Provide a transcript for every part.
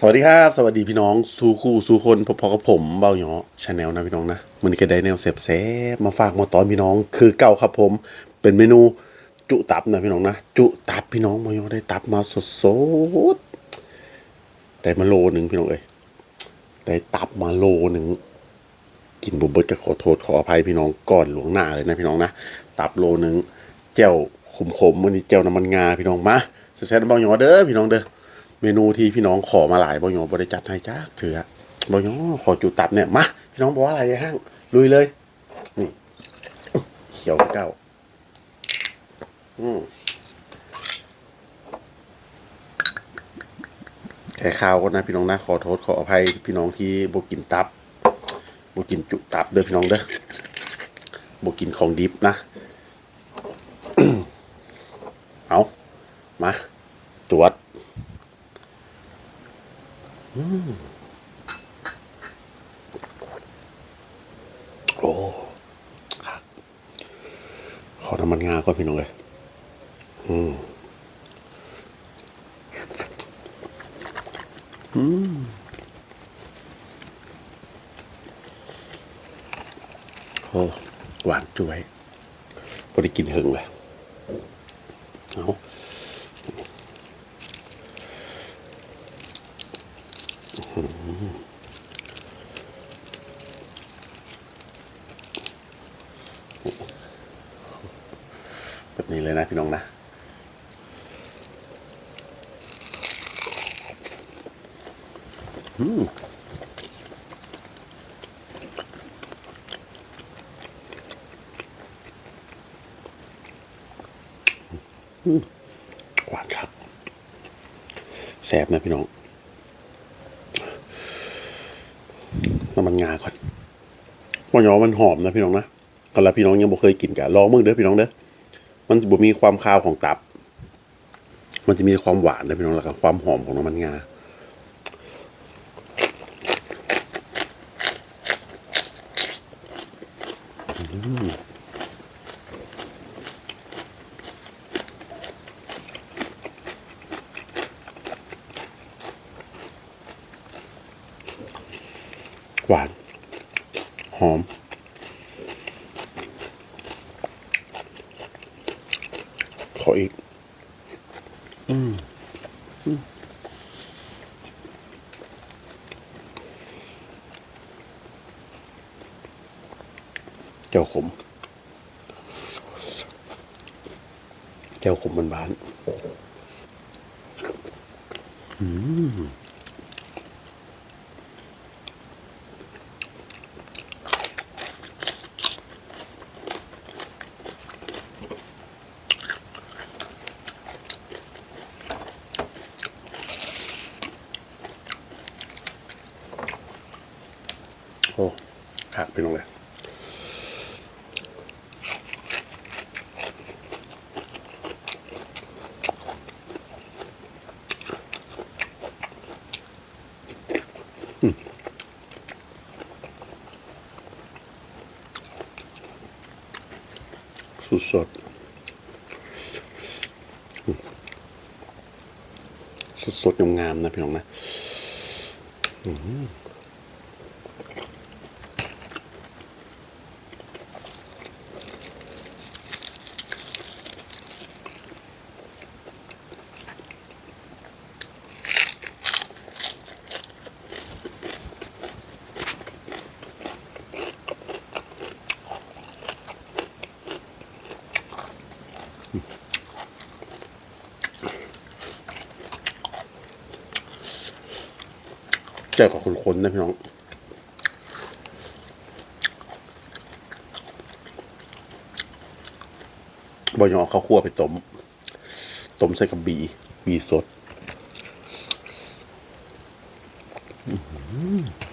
สวัสดีครับ สวัสดีพี่น้องสู่คู่สู่คนพอๆกับผมเบาหยอชาแนลนะพี่น้องนะมันก็ได้แนวเสบแซบมาฝากมาตอนพี่น้อง คือเก่าครับผม เป็นเมนูจุตับนะพี่น้องนะจุตับพี่น้องเบาหยอได้ตับมาสดๆได้มาโลหนึ่งพี่น้องเอ้ยได้ตับมาโลหนึ่งกินบุบเบิดก็ขอโทษขออภัยพี่น้องก่อนหลวงหน้าเลยนะพี่น้องนะตับโลหนึ่งเจ้วขมๆวันนี้เจ้วน้ำมันงาพี่น้องมาแซ่บๆเบาหยอเด้อพี่น้องเด้อ เมนูที่พี่น้องขอมาหลายบาหยอบริจัดให้จ้าเถื่อบาหยอขอจูตับเนี่ยมาพี่น้องบอกว่าอะไรไอ้ห้างลุยเลย นี่เขียวเก้าอืมแค่ข้าวก็นะพี่น้องนะขอโทษขออภัยพี่น้องที่บกินตับบกินจุตับเด้อพี่น้องเด้อบกินของดิบนะ เอามา ตรวจ อืมโอ้ครับขอน้ำมันงาก่อนพี่น้องเลยอืมโอ้หวานจุ้ยพอได้กินหึงเลยเอาแบบนี้เลยนะพี่น้องนะ หวานครับแสบนะพี่น้องน้ำมันงาก่อนมันยอมันหอมนะพี่น้องนะก็แล้วพี่น้องยังบ่เคยกินกะลองมึงเด้อพี่น้องเด้อมันจะบ่มีความคาวของตับ มันจะมีความหวานนะพี่น้องแล้วก็ความหอมของน้ำมันงา หวาน หอม ขออีกเจ้าขมเจ้าขมบนบ้านโสุดสดสดสดๆงามๆนะพี่น้องนะ อื้อหือแจ่วกับคนๆนะพี่น้องบอยอข้าวคั่วไปต้มต้มใส่กับบี บีสดห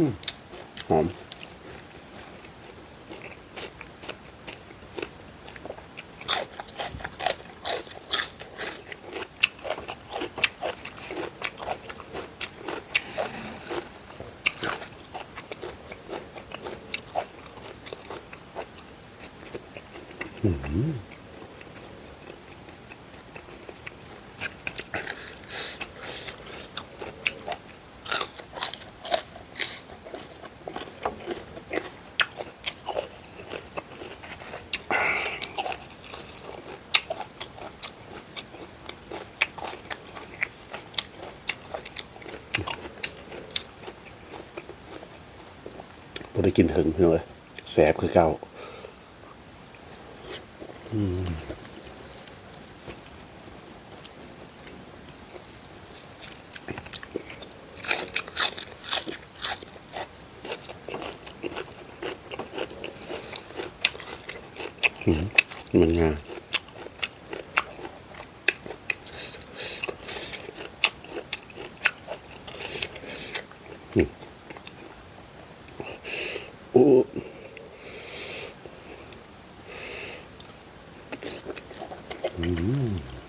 음. 어. 음. บ่ได้กินถึงพี่น้องเลยแสบคือเก่าอืมมันงา Ooh.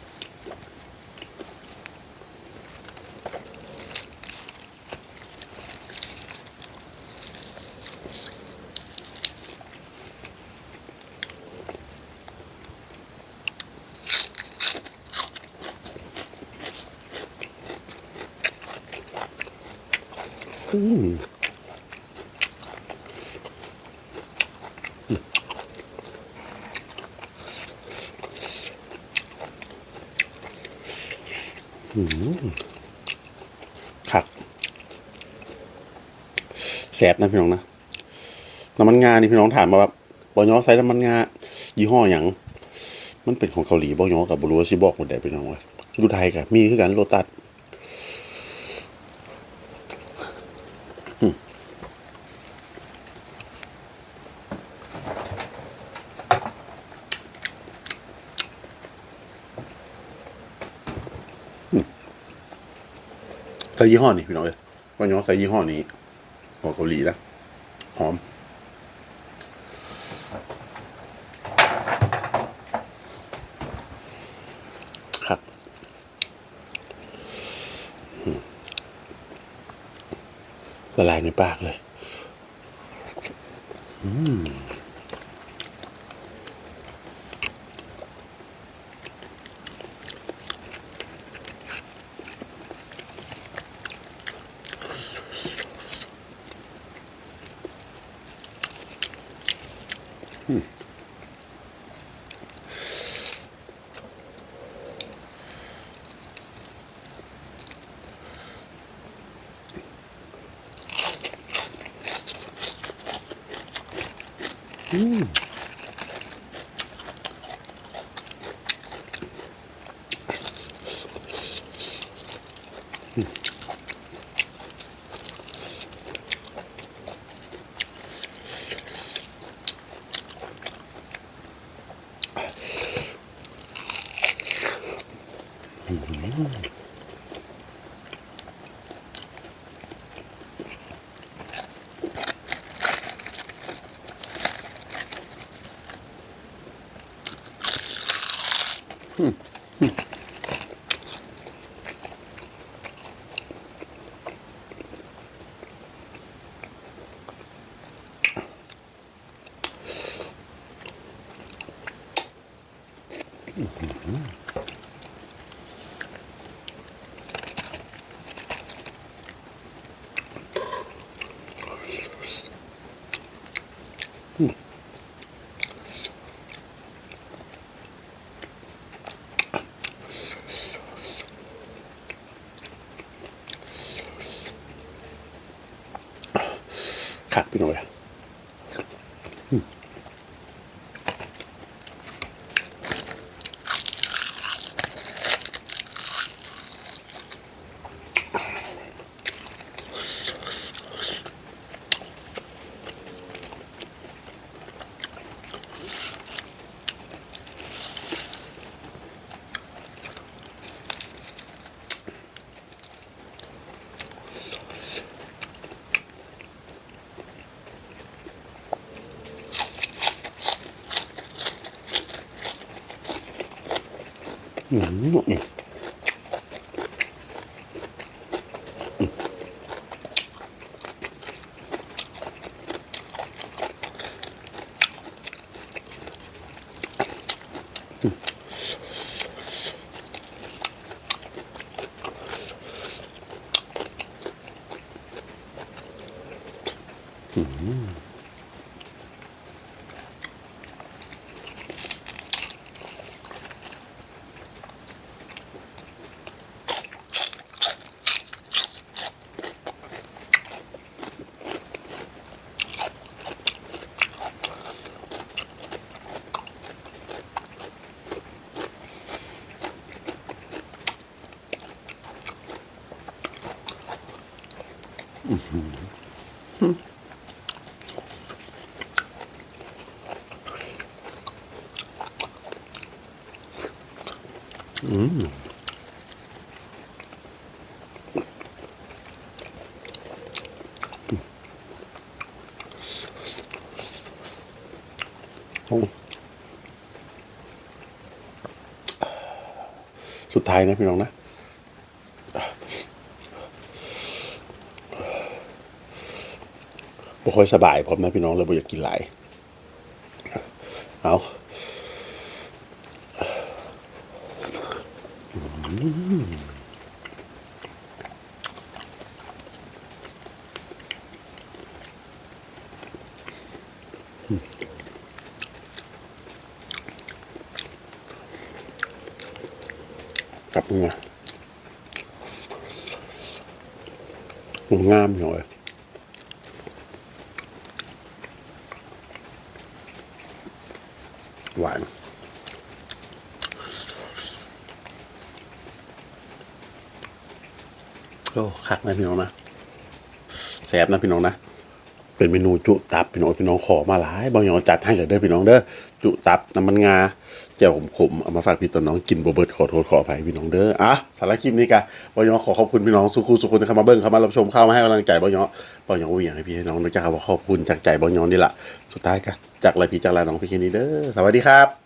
ขักแสบนะพี่น้องนะน้ำมันงานี่พี่น้องถามมาแบบบอยอใส่น้ำมันงายี่ห้ออย่างมันเป็นของเกาหลีบอยอกับบรัวชิบอกหมดได้พี่น้องเว้ยดูไทยกับมีคือกันโลตัส ส่ยี่ห้อนี้พี่น้องเลยบอยอใส่ยี่ห้อนี้ของเกาหลีนะหอมครับละลายในปากเลยครั บพี่ น้ องเลย อืมสุดท้ายนะพี่น้องนะบ่ค่อยสบายพร้อมนะพี่น้องเลยบ่อยากกินหลาย เอา กับมามันงามหน่อยหวาน โอ้คักนะพี่น้องนะแซ่บนะพี่น้องนะเป็นเมนูจุตับพี่น้องพี่น้องขอมาหลายบางอย่างจัดให้จากเด้อพี่น้องเด้อจุตับน้ำมันงาแจ่วขมๆเอามาฝากพี่ตัวน้องกินโบเบิร์ตขอโทษขออภัยพี่น้องเด้ออะสารคลิปนี้กะบางอย่างขอขอบคุณพี่น้องสุขุสุขุนที่เข้ามาเบิ้งเข้ามารับชมเข้ามาให้กำลังใจบางอย่างบางอย่างอุ้ยอย่างให้พี่ให้น้องรู้จักคำว่าขอบคุณจากใจบางอย่างนี่แหละสุดท้ายกะจากไรพี่จากไรน้องพี่แค่นี้เด้อสวัสดีครับ